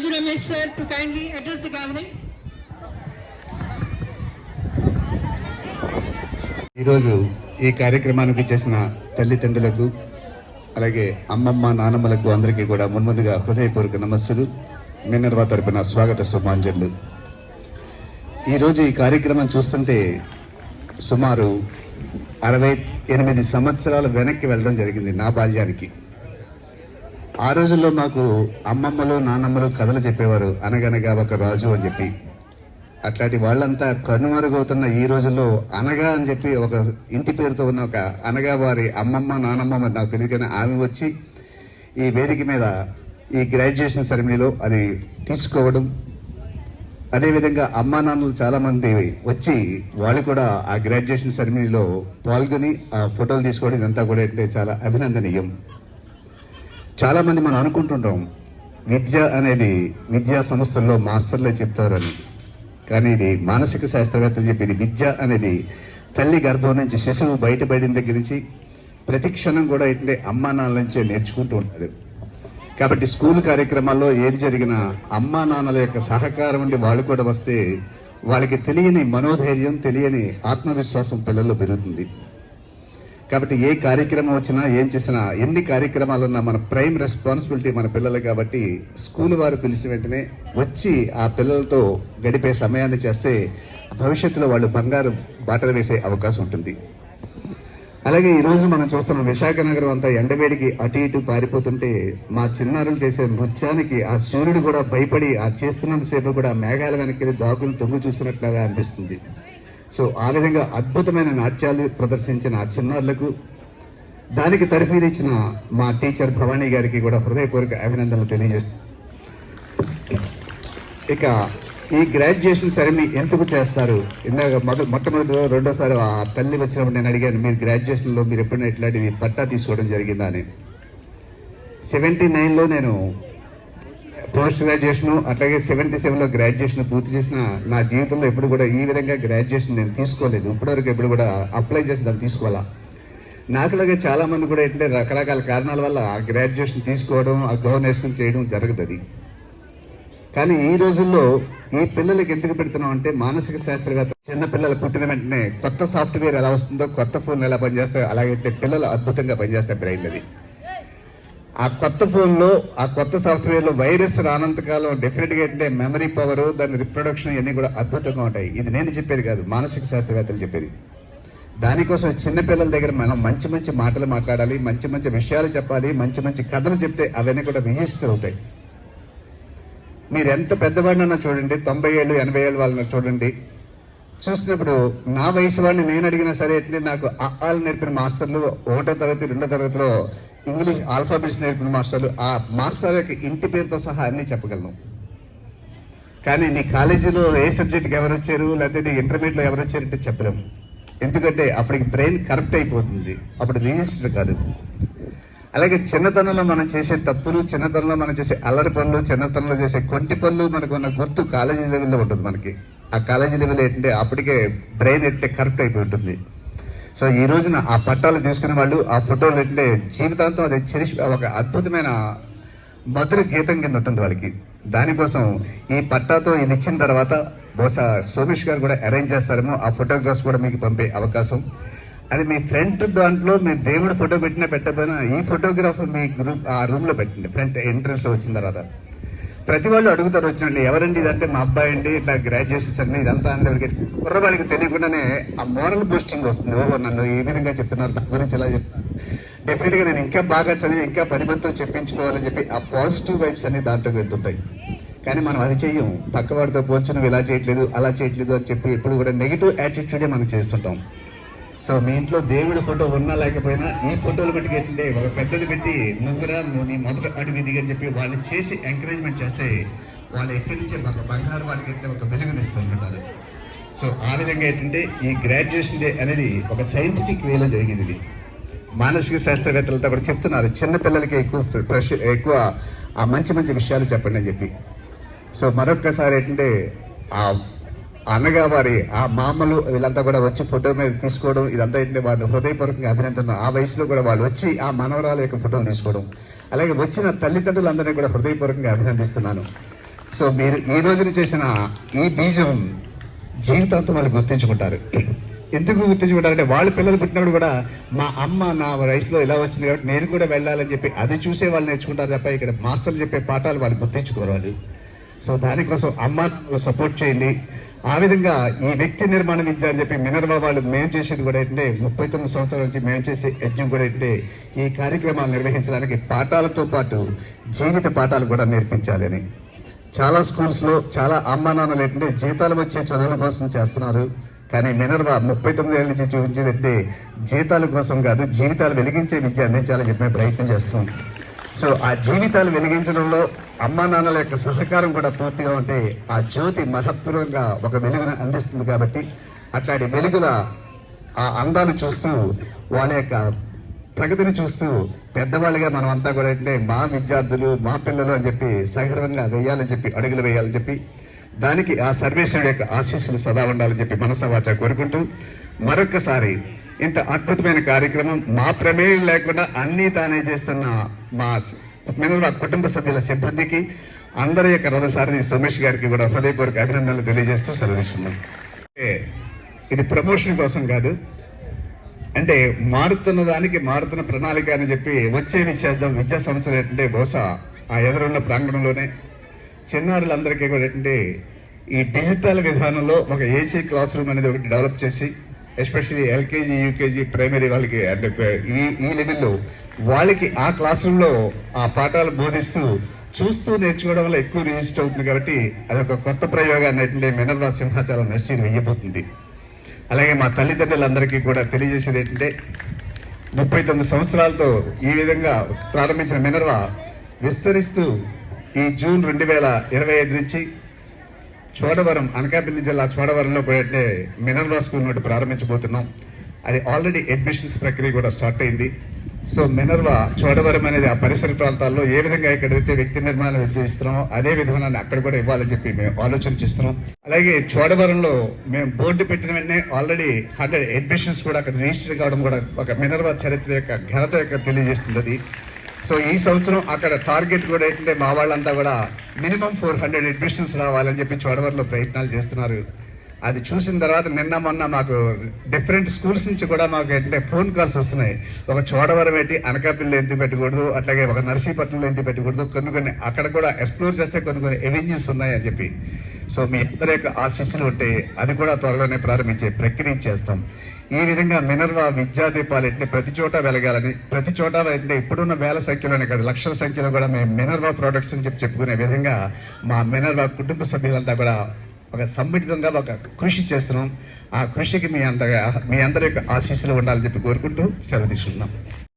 Raju Ramesh sir to kindly address the gathering. ఈరోజు ఈ కార్యక్రమానికి చేసిన తల్లిదండ్రులకు అలాగే అమ్మమ్మ నానమ్మలకు అందరికీ కూడా మున్ముందుగా హృదయపూర్వక నమస్సులు. మినర్వా తరపున స్వాగత శుభాంజలు ఈరోజు ఈ కార్యక్రమం చూస్తుంటే సుమారు అరవై ఎనిమిది సంవత్సరాల వెనక్కి వెళ్ళడం జరిగింది నా బాల్యానికి. ఆ రోజుల్లో మాకు అమ్మమ్మలు నానమ్మలు కథలు చెప్పేవారు. అనగనగా ఒక రాజు అని చెప్పి. అట్లాంటి వాళ్ళంతా కనుమరుగవుతున్న ఈ రోజుల్లో అనగా అని చెప్పి ఒక ఇంటి పేరుతో ఉన్న ఒక అనగా వారి అమ్మమ్మ నానమ్మ మరి నాకు తెలియదు కానీ ఆమె వచ్చి ఈ వేదిక మీద ఈ గ్రాడ్యుయేషన్ సెరమనీలో అది తీసుకోవడం. అదేవిధంగా అమ్మా నాన్నలు చాలామంది వచ్చి వాళ్ళు కూడా ఆ గ్రాడ్యుయేషన్ సెరమనీలో పాల్గొని ఆ ఫోటోలు తీసుకోవడం ఇదంతా కూడా అంటే చాలా అభినందనీయం. చాలామంది మనం అనుకుంటుంటాం విద్య అనేది విద్యా సంస్థల్లో మాస్టర్లే చెప్తారని. కానీ ఇది మానసిక శాస్త్రవేత్తలు చెప్పేది విద్య అనేది తల్లి గర్భం నుంచి శిశువు బయటపడిన దగ్గర నుంచి ప్రతి క్షణం కూడా ఏంటంటే అమ్మా నాన్నల నుంచే నేర్చుకుంటూ ఉంటాడు. కాబట్టి స్కూల్ కార్యక్రమాల్లో ఏది జరిగినా అమ్మా నాన్నల యొక్క సహకారం ఉండి వాళ్ళు కూడా వస్తే వాళ్ళకి తెలియని మనోధైర్యం తెలియని ఆత్మవిశ్వాసం పిల్లల్లో పెరుగుతుంది. కాబట్టి ఏ కార్యక్రమం వచ్చినా ఏం చేసినా ఎన్ని కార్యక్రమాలు ఉన్నా మన ప్రైమ్ రెస్పాన్సిబిలిటీ మన పిల్లలు కాబట్టి స్కూల్ వారు పిలిచిన వెంటనే వచ్చి ఆ పిల్లలతో గడిపే సమయాన్ని చేస్తే భవిష్యత్తులో వాళ్ళు బంగారు బాటలు వేసే అవకాశం ఉంటుంది. అలాగే ఈరోజు మనం చూస్తున్నాం విశాఖ నగరం అంతా ఎండవేడికి అటు ఇటు పారిపోతుంటే మా చిన్నారులు చేసే నృత్యానికి ఆ సూర్యుడు కూడా భయపడి ఆ చేస్తున్నంతసేపు కూడా మేఘాల వెనక్కి దాగులు తొంగి చూసినట్లుగా అనిపిస్తుంది. సో ఆ విధంగా అద్భుతమైన నాట్యాలు ప్రదర్శించిన ఆ చిన్నారులకు దానికి తరఫీదు ఇచ్చిన మా టీచర్ భవానీ గారికి కూడా హృదయపూర్వక అభినందనలు తెలియజేస్తున్నాను ఇక ఈ గ్రాడ్యుయేషన్ సెరమీ ఎందుకు చేస్తారు? ఇందాక మొదటి మొట్టమొదటి రెండోసారి ఆ తల్లి వచ్చినప్పుడు నేను అడిగాను మీరు గ్రాడ్యుయేషన్లో మీరు ఎప్పుడైనా ఇట్లాంటిది పట్టా తీసుకోవడం జరిగిందా అని. సెవెంటీ నైన్లో నేను పోస్ట్ గ్రాడ్యుయేషన్ అట్లాగే సెవెంటీ సెవెన్లో గ్రాడ్యుయేషన్ పూర్తి చేసిన నా జీవితంలో ఎప్పుడు కూడా ఈ విధంగా గ్రాడ్యుయేషన్ నేను తీసుకోలేదు. ఇప్పటివరకు ఎప్పుడు కూడా అప్లై చేసి దాన్ని తీసుకోవాలా? నాకులాగే చాలా మంది కూడా ఏంటంటే రకరకాల కారణాల వల్ల ఆ గ్రాడ్యుయేషన్ తీసుకోవడం ఆ గౌన్ వేసుకుని చేయడం జరగదు అది. కానీ ఈ రోజుల్లో ఈ పిల్లలకి ఎందుకు పెడుతున్నాం అంటే మానసిక శాస్త్రవేత్త చిన్న పిల్లలు పుట్టిన వెంటనే కొత్త సాఫ్ట్వేర్ ఎలా వస్తుందో కొత్త ఫోన్ ఎలా పనిచేస్తాయో అలాగే పిల్లలు అద్భుతంగా పనిచేస్తాయి బ్రెయిన్లది ఆ కొత్త ఫోన్లో ఆ కొత్త సాఫ్ట్వేర్లో వైరస్ రానంతకాలం డెఫినెట్గా ఏంటంటే మెమరీ పవర్ దాని రిప్రొడక్షన్ ఇవన్నీ కూడా అద్భుతంగా ఉంటాయి. ఇది నేను చెప్పేది కాదు మానసిక శాస్త్రవేత్తలు చెప్పేది. దానికోసం చిన్న పిల్లల దగ్గర మనం మంచి మంచి మాటలు మాట్లాడాలి మంచి మంచి విషయాలు చెప్పాలి మంచి మంచి కథలు చెప్తే అవన్నీ కూడా రిజిస్టర్ అవుతాయి. మీరు ఎంత పెద్దవాడినన్నా చూడండి తొంభై ఏళ్ళు ఎనభై ఏళ్ళు వాళ్ళని చూడండి. చూసినప్పుడు నా వయసు వాడిని నేను అడిగినా సరే నాకు ఆలు నేర్పిన మాస్టర్లు ఒకటో తరగతి రెండో తరగతిలో ఇంగ్లీష్ ఆల్ఫాబెట్స్ నేర్పిన మాస్టర్లు ఆ మాస్టర్ యొక్క ఇంటి పేరుతో సహా అన్నీ చెప్పగలను. కానీ నీ కాలేజీలో ఏ సబ్జెక్ట్కి ఎవరు వచ్చారు లేకపోతే నీ ఇంటర్మీడియట్లో ఎవరు వచ్చారంటే చెప్పలేము ఎందుకంటే అప్పటికి బ్రెయిన్ కరెక్ట్ అయిపోతుంది. అప్పుడు రిజిస్టర్ కాదు. అలాగే చిన్నతనంలో మనం చేసే తప్పులు చిన్నతనంలో మనం చేసే అల్లరి పనులు చిన్నతనంలో చేసే కొంటి పనులు మనకు ఉన్న గుర్తు కాలేజీ లెవెల్లో ఉంటుంది మనకి. ఆ కాలేజీ లెవెల్ ఏంటంటే అప్పటికే బ్రెయిన్ ఎట్టే కరెక్ట్ అయిపోయి ఉంటుంది. సో ఈ రోజున ఆ పట్టాలు తీసుకునే వాళ్ళు ఆ ఫోటోలు పెట్టిన జీవితాంతం అది చెరిసి ఒక అద్భుతమైన మధుర గీతం కింద ఉంటుంది వాళ్ళకి. దానికోసం ఈ పట్టాతో ఇది ఇచ్చిన తర్వాత బహుశా సోమేష్ గారు కూడా అరేంజ్ చేస్తారేమో ఆ ఫోటోగ్రాఫ్స్ కూడా మీకు పంపే అవకాశం. అది మీ ఫ్రంట్ దాంట్లో మీరు దేవుడు ఫోటో పెట్టినా పెట్టకపోయినా ఈ ఫోటోగ్రాఫ్ మీ గ్రూప్ ఆ రూమ్లో పెట్టండి ఫ్రంట్ ఎంట్రన్స్లో వచ్చిన తర్వాత. ప్రతి వాళ్ళు అడుగుతారు వచ్చినండి ఎవరండి ఇదంటే మా అబ్బాయి అండి ఇట్లా గ్రాడ్యుయేషన్స్ అండి ఇదంతా అందరికి కుర్రవాడికి తెలియకుండానే ఆ మోరల్ బూస్టింగ్ వస్తుంది. ఓ నన్ను ఈ విధంగా చెప్తున్నారు నా గురించి ఎలా చెప్తున్నారు డెఫినెట్గా నేను ఇంకా బాగా చదివి ఇంకా పది మందితో చెప్పించుకోవాలని చెప్పి ఆ పాజిటివ్ వైబ్స్ అన్ని దాంట్లోకి వెళ్తుంటాయి. కానీ మనం అది చెయ్యం. పక్కవాడితో పోల్చి నువ్వు ఇలా చేయట్లేదు అలా చేయట్లేదు అని చెప్పి ఎప్పుడు కూడా నెగిటివ్ యాటిట్యూడే మనం చేస్తుంటాం. సో మీ ఇంట్లో దేవుడి ఫోటో ఉన్నా లేకపోయినా ఈ ఫోటోలు బట్టి ఏంటంటే ఒక పెద్దది పెట్టి నువ్వురా నువ్వు నీ మొదటి అడుగు దిగని అని చెప్పి వాళ్ళు చేసి ఎంకరేజ్మెంట్ చేస్తే వాళ్ళు ఎక్కడి నుంచే ఒక బంగారు వాటికి అంటే ఒక వెలుగునిస్తుంటారు సో ఆ విధంగా ఏంటంటే ఈ గ్రాడ్యుయేషన్ డే అనేది ఒక సైంటిఫిక్ వేలో జరిగింది ఇది. మానసిక శాస్త్రవేత్తలతో కూడా చెప్తున్నారు చిన్న పిల్లలకి ఎక్కువ ప్రెష ఎక్కువ ఆ మంచి మంచి విషయాలు చెప్పండి అని చెప్పి. సో మరొక్కసారి ఏంటంటే ఆ అన్నగా వారి ఆ మామలు వీళ్ళంతా కూడా వచ్చి ఫోటో మీద తీసుకోవడం ఇదంతా ఏంటి వారిని హృదయపూర్వకంగా అభినందన ఆ వయసులో కూడా వాళ్ళు వచ్చి ఆ మనవరాల యొక్క ఫోటోలు తీసుకోవడం. అలాగే వచ్చిన తల్లిదండ్రులందరినీ కూడా హృదయపూర్వకంగా అభినందిస్తున్నాను. సో మీరు ఈ రోజున చేసిన ఈ బీజం జీవితాంతం వాళ్ళు గుర్తించుకుంటారు. ఎందుకు గుర్తించుకుంటారంటే వాళ్ళ పిల్లలు పుట్టినప్పుడు కూడా మా అమ్మ నా వయసులో ఇలా వచ్చింది కాబట్టి నేను కూడా వెళ్ళాలని చెప్పి అది చూసే వాళ్ళు నేర్చుకుంటారు తప్ప ఇక్కడ మాస్టర్లు చెప్పే పాఠాలు వాళ్ళు గుర్తించుకోరు వాళ్ళు. సో దానికోసం అమ్మ సపోర్ట్ చేయండి. ఆ విధంగా ఈ వ్యక్తి నిర్మాణ విద్య అని చెప్పి మినర్వా వాళ్ళు మేము చేసేది కూడా ఏంటంటే ముప్పై తొమ్మిది సంవత్సరాల నుంచి మేము చేసే యజ్ఞం కూడా ఏంటంటే ఈ కార్యక్రమాలు నిర్వహించడానికి పాఠాలతో పాటు జీవిత పాఠాలు కూడా నేర్పించాలి అని. చాలా స్కూల్స్లో చాలా అమ్మా నాన్నలు ఏంటంటే జీతాలు వచ్చే చదువుల కోసం చేస్తున్నారు. కానీ మినర్వా ముప్పై తొమ్మిది ఏళ్ళ నుంచి చూపించేది అంటే జీతాల కోసం కాదు జీవితాలు వెలిగించే విద్య అందించాలని చెప్పి ప్రయత్నం చేస్తున్నాం. సో ఆ జీవితాలు వెలిగించడంలో అమ్మా నాన్నల యొక్క సహకారం కూడా పూర్తిగా ఉంటే ఆ జ్యోతి మహత్తరంగా ఒక వెలుగును అందిస్తుంది కాబట్టి అట్లాంటి వెలుగుల ఆ అందాలు చూస్తూ వాళ్ళ యొక్క ప్రగతిని చూస్తూ పెద్దవాళ్ళుగా మనం అంతా కూడా అంటే మా విద్యార్థులు మా పిల్లలు అని చెప్పి సగర్వంగా వేయాలని చెప్పి అడుగులు వేయాలని చెప్పి దానికి ఆ సర్వేశ్వరుడు యొక్క ఆశీస్సులు సదా ఉండాలని చెప్పి మనసవాచ కోరుకుంటూ మరొక్కసారి ఇంత అద్భుతమైన కార్యక్రమం మా ప్రమేయం లేకుండా అన్నీ తానే చేస్తున్న మా మినర్వా కుటుంబ సభ్యుల సిబ్బందికి అందరి యొక్క రథసారథి సోమేష్ గారికి కూడా హృదయపూర్వక అభినందనలు తెలియజేస్తూ సెలవు ఇది ప్రమోషన్ కోసం కాదు. అంటే మారుతున్న దానికి మారుతున్న ప్రణాళిక అని చెప్పి వచ్చే విద్యార్థం విద్యా సంవత్సరం ఏంటంటే బహుశా ఆ ఎదురున్న ప్రాంగణంలోనే చిన్నారులందరికీ కూడా ఏంటంటే ఈ డిజిటల్ విధానంలో ఒక ఏసీ క్లాస్ రూమ్ అనేది ఒకటి డెవలప్ చేసి ఎస్పెషల్లీ ఎల్కేజీ యూకేజీ ప్రైమరీ వాళ్ళకి అంటే ఈ ఈ లెవెల్లో వాళ్ళకి ఆ క్లాస్ రూమ్లో ఆ పాఠాలు బోధిస్తూ చూస్తూ నేర్చుకోవడం వల్ల ఎక్కువ రిజిస్టర్ అవుతుంది కాబట్టి అదొక కొత్త ప్రయోగాన్ని ఏంటంటే మినర్వా సింహాచలం నర్సరీ వెయ్యబోతుంది. అలాగే మా తల్లిదండ్రులందరికీ కూడా తెలియజేసేది ఏంటంటే ముప్పై తొమ్మిది సంవత్సరాలతో ఈ విధంగా ప్రారంభించిన మినర్వా విస్తరిస్తూ ఈ జూన్ రెండు వేల ఇరవై ఐదు నుంచి చోడవరం అనకాపల్లి జిల్లా చోడవరంలో కూడా మినర్వా స్కూల్ నుండి ప్రారంభించబోతున్నాం. అది ఆల్రెడీ అడ్మిషన్స్ ప్రక్రియ కూడా స్టార్ట్ అయింది. సో మినర్వా చోడవరం అనేది ఆ పరిసర ప్రాంతాల్లో ఏ విధంగా ఎక్కడైతే వ్యక్తి నిర్మాణ విద్య ఇస్తున్నామో అదే విధంగా అక్కడ కూడా ఇవ్వాలని చెప్పి మేము ఆలోచన చేస్తున్నాం. అలాగే చోడవరంలో మేము బోర్డు పెట్టిన వెంటనే ఆల్రెడీ హండ్రెడ్ అడ్మిషన్స్ కూడా అక్కడ రిజిస్టర్ కావడం కూడా ఒక మినర్వా చరిత్ర యొక్క ఘనత యొక్క తెలియజేస్తుంది అది. సో ఈ సంవత్సరం అక్కడ టార్గెట్ కూడా ఏంటంటే మా వాళ్ళంతా కూడా మినిమం ఫోర్ హండ్రెడ్ అడ్మిషన్స్ రావాలని చెప్పి చోడవరంలో ప్రయత్నాలు చేస్తున్నారు. అది చూసిన తర్వాత నిన్న మొన్న మాకు డిఫరెంట్ స్కూల్స్ నుంచి కూడా మాకు ఏంటంటే ఫోన్ కాల్స్ వస్తున్నాయి. ఒక చోడవరం ఏంటి అనకాపల్లి ఎందుకు పెట్టకూడదు అట్లాగే ఒక నర్సీపట్నంలో ఎందుకు పెట్టకూడదు కొన్ని కొన్ని అక్కడ కూడా ఎక్స్ప్లోర్ చేస్తే కొన్ని కొన్ని ఎవెన్యూస్ ఉన్నాయి అని చెప్పి. సో మీ అందరి యొక్క ఆశీస్సులు ఉంటే అది కూడా త్వరలోనే ప్రారంభించే ప్రక్రియ చేస్తాం. ఈ విధంగా మినర్వా విద్యా దీపాలు ప్రతి చోట వెలగాలని ప్రతి చోట అంటే ఇప్పుడున్న వేల సంఖ్యలోనే కాదు లక్షల సంఖ్యలో కూడా మేము మినర్వా ప్రోడక్ట్స్ అని చెప్పి చెప్పుకునే విధంగా మా మినర్వా కుటుంబ సభ్యులంతా కూడా ఒక సమ్మిళితంగా ఒక కృషి చేస్తున్నాం. ఆ కృషికి మీ అందగా మీ అందరి యొక్క ఆశీస్సులు ఉండాలని చెప్పి కోరుకుంటూ సెలవు తీసుకుంటున్నాం.